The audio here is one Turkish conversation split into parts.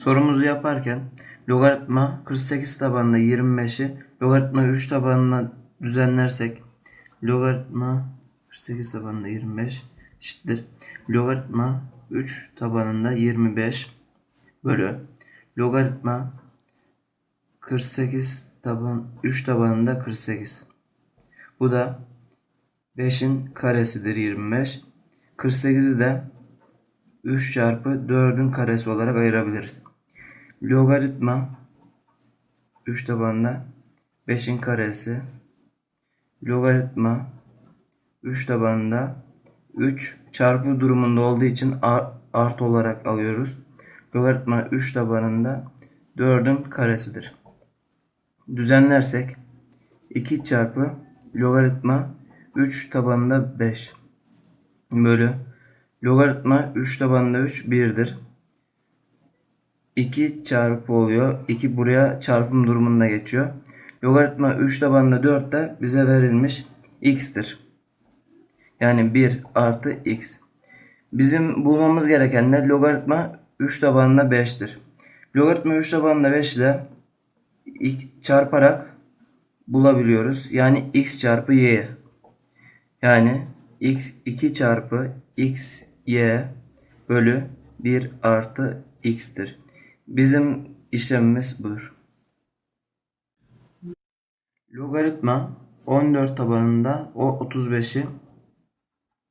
Sorumuzu yaparken logaritma 48 tabanında 25'i logaritma 3 tabanına düzenlersek logaritma 48 tabanında 25 eşittir. Logaritma 3 tabanında 25 bölü logaritma 48 taban 3 tabanında 48. Bu da 5'in karesidir 25. 48'i de 3 çarpı 4'ün karesi olarak ayırabiliriz. Logaritma 3 tabanında 5'in karesi logaritma 3 tabanında 3 çarpı durumunda olduğu için ar- artı olarak alıyoruz. Logaritma 3 tabanında 4'ün karesidir. Düzenlersek 2 çarpı logaritma 3 tabanında 5 bölü logaritma 3 tabanında 3 1'dir. 2 çarpı oluyor. 2 buraya çarpım durumunda geçiyor. Logaritma 3 tabanında 4 de bize verilmiş x'tir. Yani 1 artı x. Bizim bulmamız gereken de logaritma 3 tabanında 5'tir. Logaritma 3 tabanında 5 ile çarparak bulabiliyoruz. Yani x çarpı y. Yani x 2 çarpı x y bölü 1 artı x'tir. Bizim işlemimiz budur. Logaritma 14 tabanında o 35'i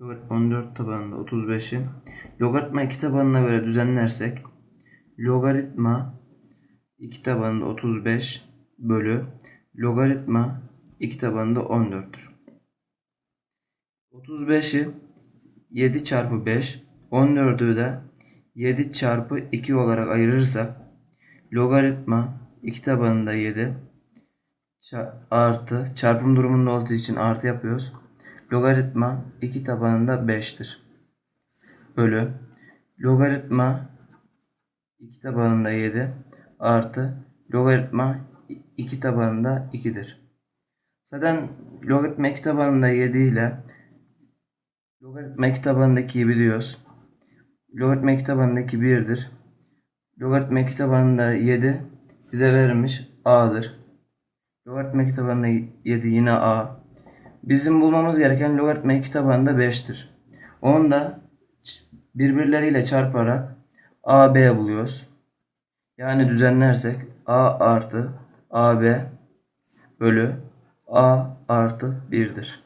logaritma 14 tabanında 35'i logaritma 2 tabanına göre düzenlersek logaritma 2 tabanında 35 bölü logaritma 2 tabanında 14'tür. 35'i 7 çarpı 5 14'ü de 7 çarpı 2 olarak ayırırsak logaritma 2 tabanında 7 ça- artı çarpım durumunda olduğu için artı yapıyoruz. Logaritma 2 tabanında 5'tir. Bölü logaritma 2 tabanında 7 artı logaritma 2 tabanında 2'dir. Zaten logaritma 2 tabanında 7 ile logaritma 2 tabanındaki biliyoruz. Logaritma 2 tabanındaki 1'dir. Logaritma 2 tabanında 7 bize verilmiş a'dır. Logaritma 2 tabanında 7 yine a. Bizim bulmamız gereken logaritma 2 tabanında 5'tir. Onu da birbirleriyle çarparak ab buluyoruz. Yani düzenlersek a artı ab bölü a artı 1'dir.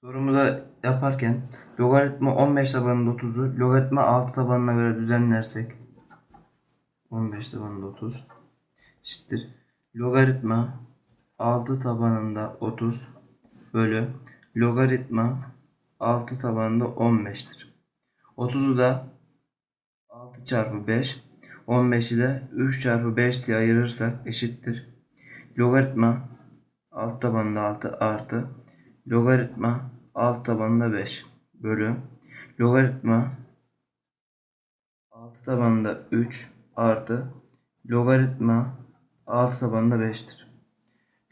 Sorumuza yaparken logaritma 15 tabanında 30'u logaritma 6 tabanına göre düzenlersek 15 tabanında 30 eşittir. Logaritma 6 tabanında 30 bölü logaritma 6 tabanında 15'tir. 30'u da 6 çarpı 5 15'i de 3 çarpı 5 diye ayırırsak eşittir. Logaritma alt tabanında 6 artı logaritma alt tabanında 5 bölü logaritma alt tabanında 3 artı logaritma alt tabanında 5'tir.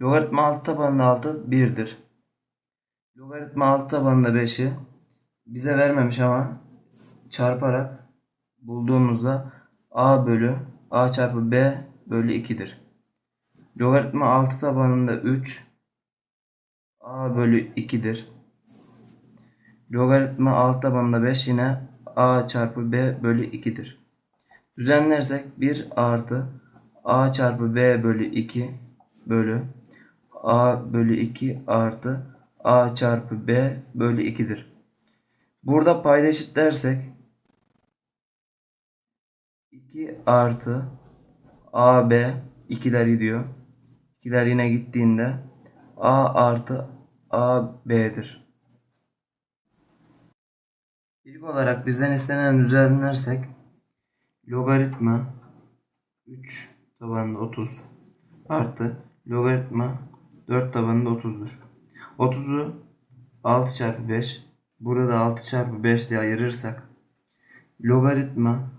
Logaritma alt tabanında 6 1'dir. Logaritma alt tabanında 5'i bize vermemiş ama çarparak bulduğumuzda a bölü a çarpı b bölü 2'dir. Logaritma 6 tabanında 3 a bölü 2'dir. Logaritma alt tabanında 5 yine a çarpı b bölü 2'dir. Düzenlersek 1 artı a çarpı b bölü 2 bölü a bölü 2 artı a çarpı b bölü 2'dir. Burada payda eşitlersek 2 artı AB 2'ler gidiyor. 2'ler yine gittiğinde A artı AB'dir. İlk olarak bizden istenen düzenlersek logaritma 3 tabanında 30 artı logaritma 4 tabanında 30'dur. 30'u 6 çarpı 5 burada da 6 çarpı 5 diye ayırırsak logaritma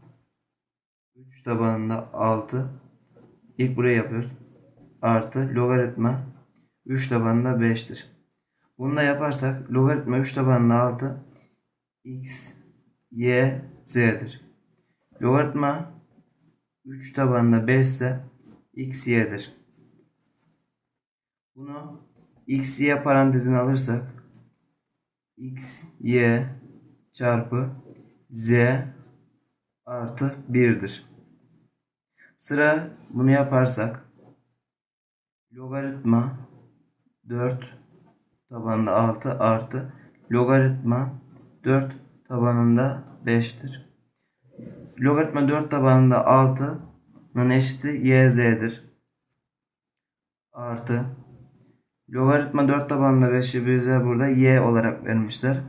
3 tabanında 6 ilk buraya yapıyoruz. Artı logaritma 3 tabanında 5'tir. Bunu da yaparsak logaritma 3 tabanında 6 x, y, z'dir. Logaritma 3 tabanında 5 ise x y'dir. Bunu x y parantezine alırsak x y çarpı z artı 1'dir. Sıra bunu yaparsak logaritma 4 tabanında 6 artı logaritma 4 tabanında 5'tir. Logaritma 4 tabanında 6'nın eşiti yz'dir. Artı logaritma 4 tabanında 5'i bize burada y olarak vermişler.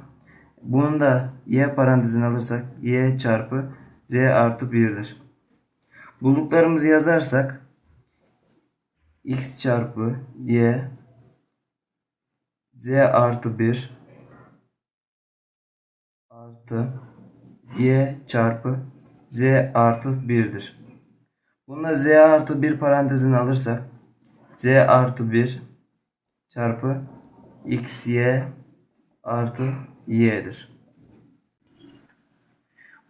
Bunu da y parantezine alırsak y çarpı z artı 1'dir. Bulduklarımızı yazarsak x çarpı y z artı 1 artı y çarpı z artı 1'dir. Bunda z artı 1 parantezini alırsak z artı 1 çarpı x y artı y'dir.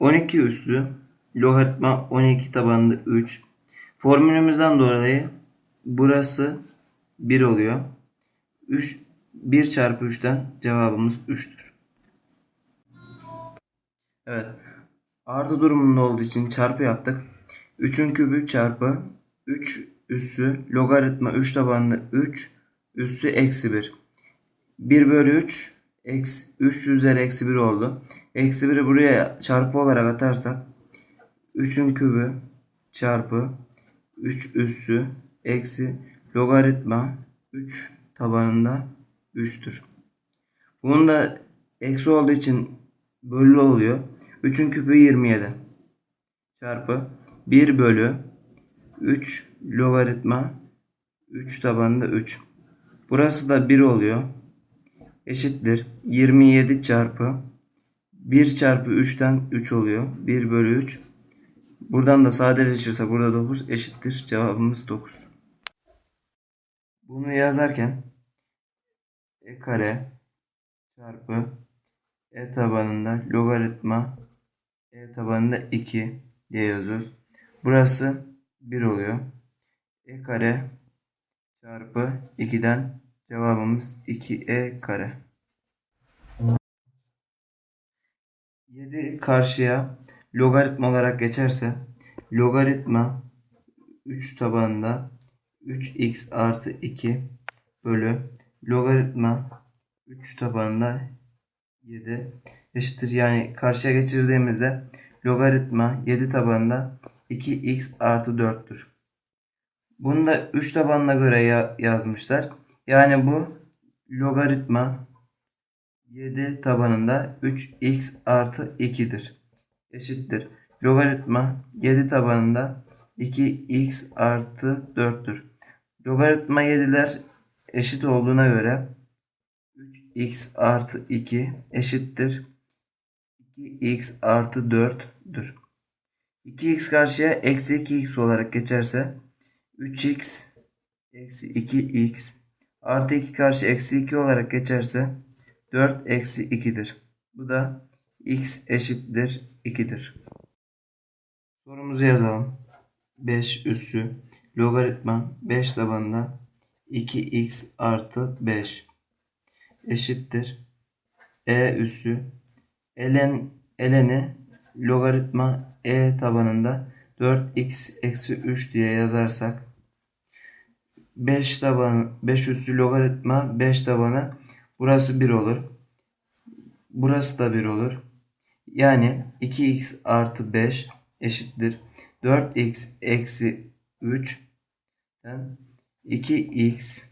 12 üssü logaritma 12 tabanında 3. Formülümüzden dolayı burası 1 oluyor. 3 1 çarpı 3'ten cevabımız 3'tür. Evet. Artı durumunda olduğu için çarpı yaptık. 3'ün kübü çarpı 3 üssü logaritma 3 tabanında 3 üssü eksi 1. 1 bölü 3 eksi 3 üzeri eksi 1 oldu. Eksi 1'i buraya çarpı olarak atarsak 3'ün kübü çarpı 3 üssü eksi logaritma 3 tabanında 3'tür. Bunun da eksi olduğu için bölü oluyor. 3'ün küpü 27 çarpı 1 bölü 3 logaritma 3 tabanında 3. Burası da 1 oluyor. Eşittir. 27 çarpı 1 çarpı 3'ten 3 oluyor. 1 bölü 3. Buradan da sadeleşirse burada 9 eşittir. Cevabımız 9. Bunu yazarken e kare çarpı e tabanında logaritma tabanında 2 diye yazıyoruz. Burası 1 oluyor. e kare çarpı 2'den cevabımız 2e kare. 7 karşıya logaritma olarak geçerse logaritma 3 tabanında 3x artı 2 bölü logaritma 3 tabanında 7 eşittir. Yani karşıya geçirdiğimizde logaritma 7 tabanında 2x artı 4'tür. Bunu da 3 tabanına göre ya yazmışlar. Yani bu logaritma 7 tabanında 3x artı 2'dir. Eşittir. Logaritma 7 tabanında 2x artı 4'tür. Logaritma 7'ler eşit olduğuna göre 3x artı 2 eşittir. 2x artı 4'dür. 2x karşıya eksi 2x olarak geçerse 3x eksi 2x artı 2 karşı eksi 2 olarak geçerse 4 eksi 2'dir. Bu da x eşittir 2'dir. Sorumuzu yazalım. 5 üssü logaritma 5 tabanında 2x artı 5 eşittir. E üssü elen eleni logaritma e tabanında 4x eksi 3 diye yazarsak 5 taban 5 üssü logaritma 5 tabanı burası 1 olur. Burası da 1 olur. Yani 2x artı 5 eşittir. 4x eksi 3 2x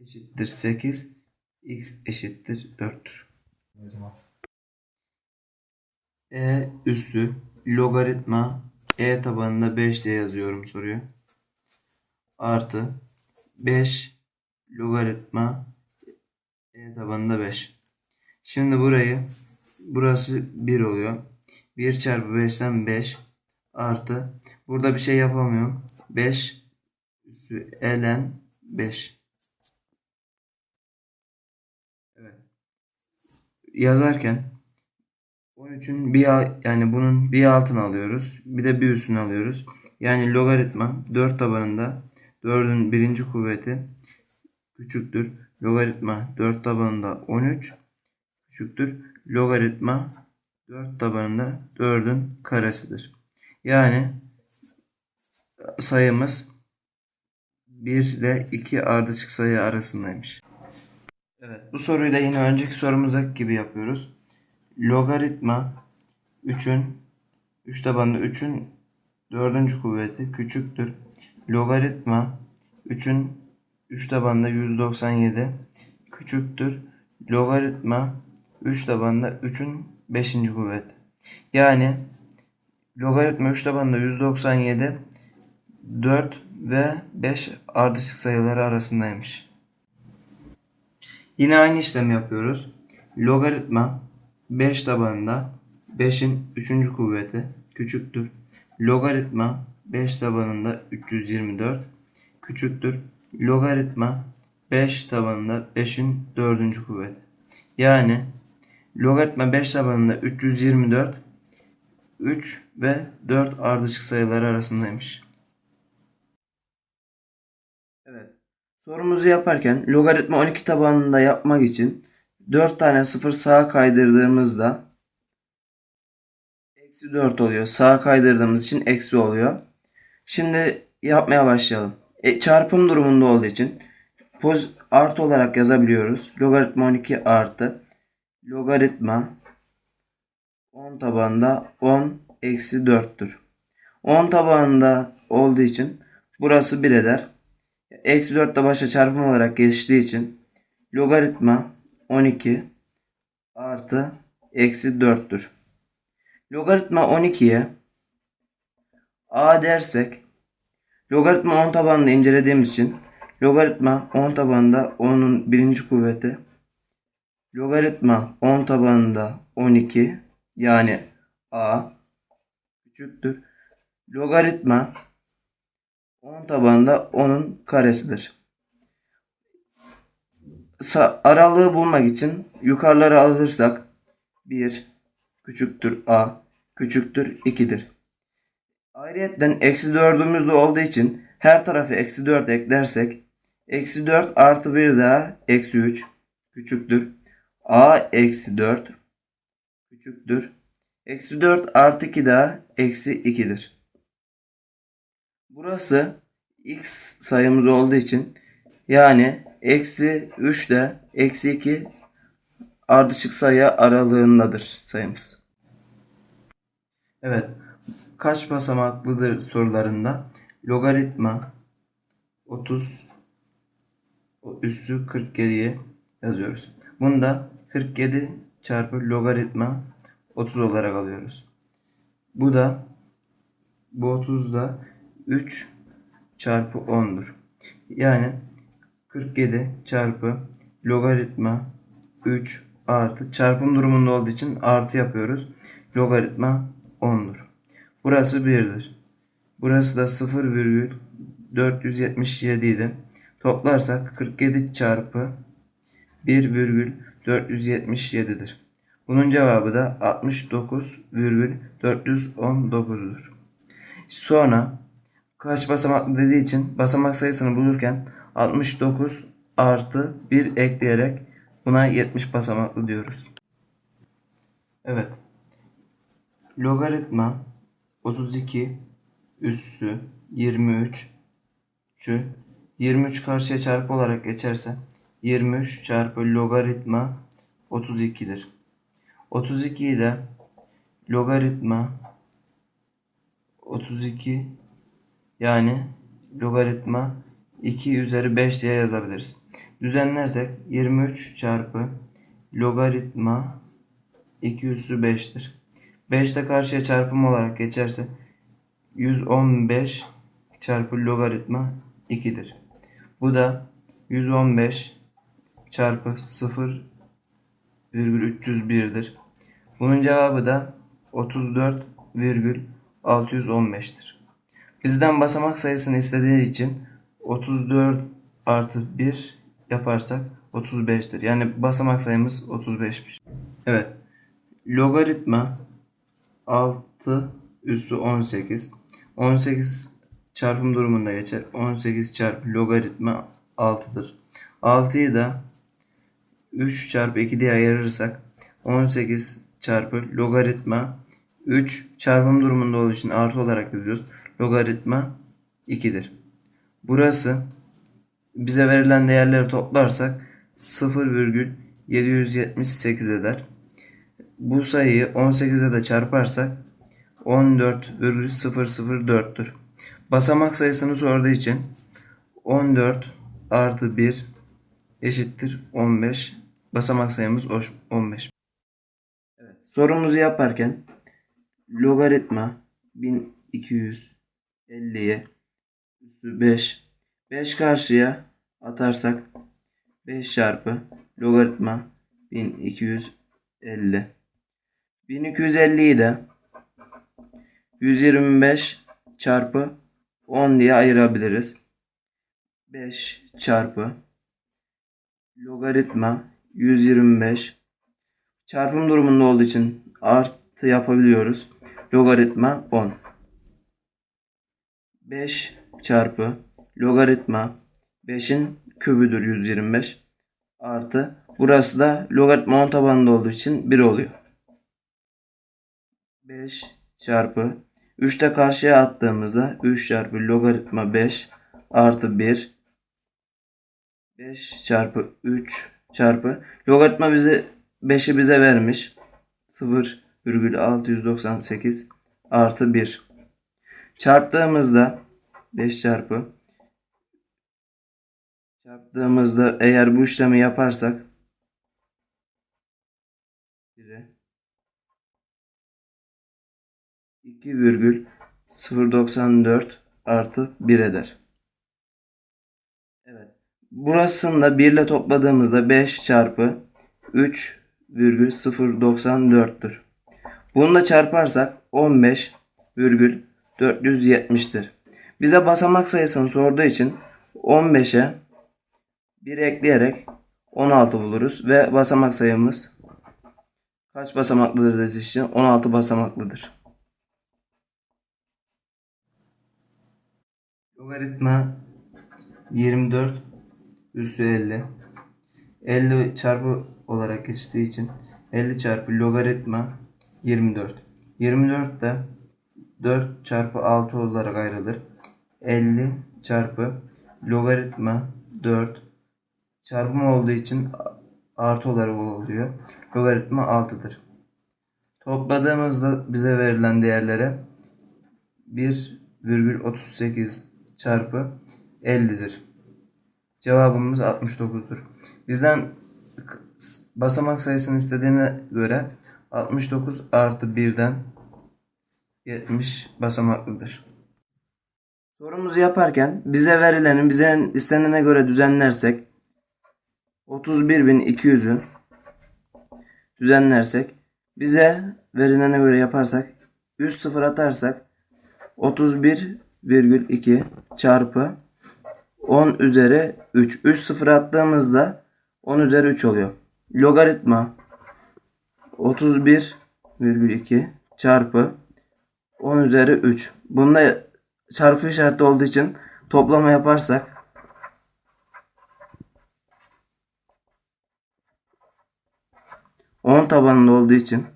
eşittir 8 x eşittir 4'tür. E üssü logaritma e tabanında 5 diye yazıyorum soruyu. Artı 5 logaritma e tabanında 5. Şimdi burayı burası 1 oluyor. 1 çarpı 5'ten 5 artı burada bir şey yapamıyorum. 5 üssü elen 5. Evet. Yazarken 13'ün bir al- yani bunun bir altını alıyoruz. Bir de bir üstünü alıyoruz. Yani logaritma 4 tabanında 4'ün birinci kuvveti küçüktür. Logaritma 4 tabanında 13 küçüktür. Logaritma 4 tabanında 4'ün karesidir. Yani sayımız 1 ile 2 ardışık sayı arasındaymış. Evet bu soruyu da yine önceki sorumuzdaki gibi yapıyoruz. Logaritma 3'ün 3 tabanında 3'ün 4. kuvveti küçüktür. Logaritma 3'ün 3 tabanında 197 küçüktür. Logaritma 3 tabanında 3'ün 5. kuvveti. Yani logaritma 3 tabanında 197 4 ve 5 ardışık sayıları arasındaymış. Yine aynı işlemi yapıyoruz. Logaritma 5 tabanında 5'in 3. kuvveti küçüktür. Logaritma 5 tabanında 324 küçüktür. Logaritma 5 tabanında 5'in 4. kuvveti. Yani logaritma 5 tabanında 324 3 ve 4 ardışık sayıları arasındaymış. Evet. Sorumuzu yaparken logaritma 12 tabanında yapmak için 4 tane sıfır sağa kaydırdığımızda eksi 4 oluyor. Sağa kaydırdığımız için eksi oluyor. Şimdi yapmaya başlayalım. E, çarpım durumunda olduğu için poz artı olarak yazabiliyoruz. Logaritma 12 artı logaritma 10 tabanında 10 eksi 4'tür. 10 tabanında olduğu için burası 1 eder. Eksi 4 de başa çarpım olarak geçtiği için logaritma 12 artı eksi 4'tür. Logaritma 12'ye a dersek logaritma 10 tabanında incelediğimiz için logaritma 10 tabanında 10'un birinci kuvveti logaritma 10 tabanında 12 yani a küçüktür. Logaritma 10 tabanında 10'un karesidir. Aralığı bulmak için yukarıları alırsak 1 küçüktür a küçüktür 2'dir. Ayrıyetten eksi 4'ümüz de olduğu için her tarafı eksi 4 eklersek eksi 4 artı 1 daha eksi 3 küçüktür. a eksi 4 küçüktür. Eksi 4 artı 2 daha eksi 2'dir. Burası x sayımız olduğu için yani eksi 3 de eksi 2 ardışık sayı aralığındadır sayımız. Evet. Kaç basamaklıdır sorularında logaritma 30 o üssü 47'ye yazıyoruz. Bunu da 47 çarpı logaritma 30 olarak alıyoruz. Bu da bu 30 da 3 çarpı 10'dur. Yani 47 çarpı logaritma 3 artı çarpım durumunda olduğu için artı yapıyoruz. Logaritma 10'dur. Burası 1'dir. Burası da 0,477 idi. Toplarsak 47 çarpı 1,477'dir. Bunun cevabı da 69,419'dur. Sonra kaç basamaklı dediği için basamak sayısını bulurken 69 artı 1 ekleyerek buna 70 basamaklı diyoruz. Evet. Logaritma 32 üssü 23 çü 23 karşıya çarpı olarak geçerse 23 çarpı logaritma 32'dir. 32'yi de logaritma 32 yani logaritma 2 üzeri 5 diye yazabiliriz. Düzenlersek 23 çarpı logaritma 2 üssü 5'tir. 5 de karşıya çarpım olarak geçerse 115 çarpı logaritma 2'dir. Bu da 115 çarpı 0,301'dir. Bunun cevabı da 34,615'tir. Bizden basamak sayısını istediği için 34 artı 1 yaparsak 35'tir. Yani basamak sayımız 35'miş. Evet. logaritma 6 üssü 18. 18 çarpım durumunda geçer. 18 çarpı logaritma 6'dır. 6'yı da 3 çarpı 2 diye ayırırsak 18 çarpı logaritma 3 çarpım durumunda olduğu için artı olarak yazıyoruz. Logaritma 2'dir. Burası bize verilen değerleri toplarsak 0,778 eder. Bu sayıyı 18'e de çarparsak 14,004'tür. Basamak sayısını sorduğu için 14 artı 1 eşittir 15. Basamak sayımız 15. Evet. Sorumuzu yaparken logaritma 1250'ye üssü 5 5 karşıya atarsak 5 çarpı logaritma 1250 1250'yi de 125 çarpı 10 diye ayırabiliriz. 5 çarpı logaritma 125 çarpım durumunda olduğu için artı yapabiliyoruz. Logaritma 10. 5 çarpı logaritma 5'in kübüdür 125 artı burası da logaritma 10 tabanında olduğu için 1 oluyor. 5 çarpı 3 de karşıya attığımızda 3 çarpı logaritma 5 artı 1 5 çarpı 3 çarpı logaritma bize 5'i bize vermiş 0,698 artı 1 çarptığımızda 5 çarpı çarptığımızda eğer bu işlemi yaparsak 1'e 2,094 artı 1 eder. Evet. Burasını da 1 ile topladığımızda 5 çarpı 3,094'tür. Bunu da çarparsak 15,470'tir. Bize basamak sayısını sorduğu için 15'e 1 ekleyerek 16 buluruz ve basamak sayımız kaç basamaklıdır dediği için 16 basamaklıdır. Logaritma 24 üssü 50. 50 çarpı olarak geçtiği için 50 çarpı logaritma 24. 24 de 4 çarpı 6 olarak ayrılır. 50 çarpı logaritma 4 çarpım olduğu için artı olarak oluyor. Logaritma 6'dır. Topladığımızda bize verilen değerlere 1,38 çarpı 50'dir. Cevabımız 69'dur. Bizden basamak sayısını istediğine göre 69 artı 1'den 70 basamaklıdır. Sorumuzu yaparken bize verilenin bize istenene göre düzenlersek 31.200'ü düzenlersek bize verilene göre yaparsak 100 sıfır atarsak 31,2 çarpı 10 üzeri 3. 3 sıfır attığımızda 10 üzeri 3 oluyor. Logaritma 31,2 çarpı 10 üzeri 3. Bunda çarpı işareti olduğu için toplama yaparsak 10 tabanında olduğu için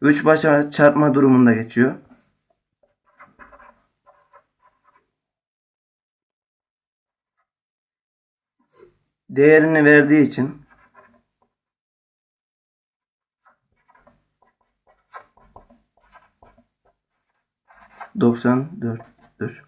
3 başa çarpma durumunda geçiyor. Değerini verdiği için doksan dörttür.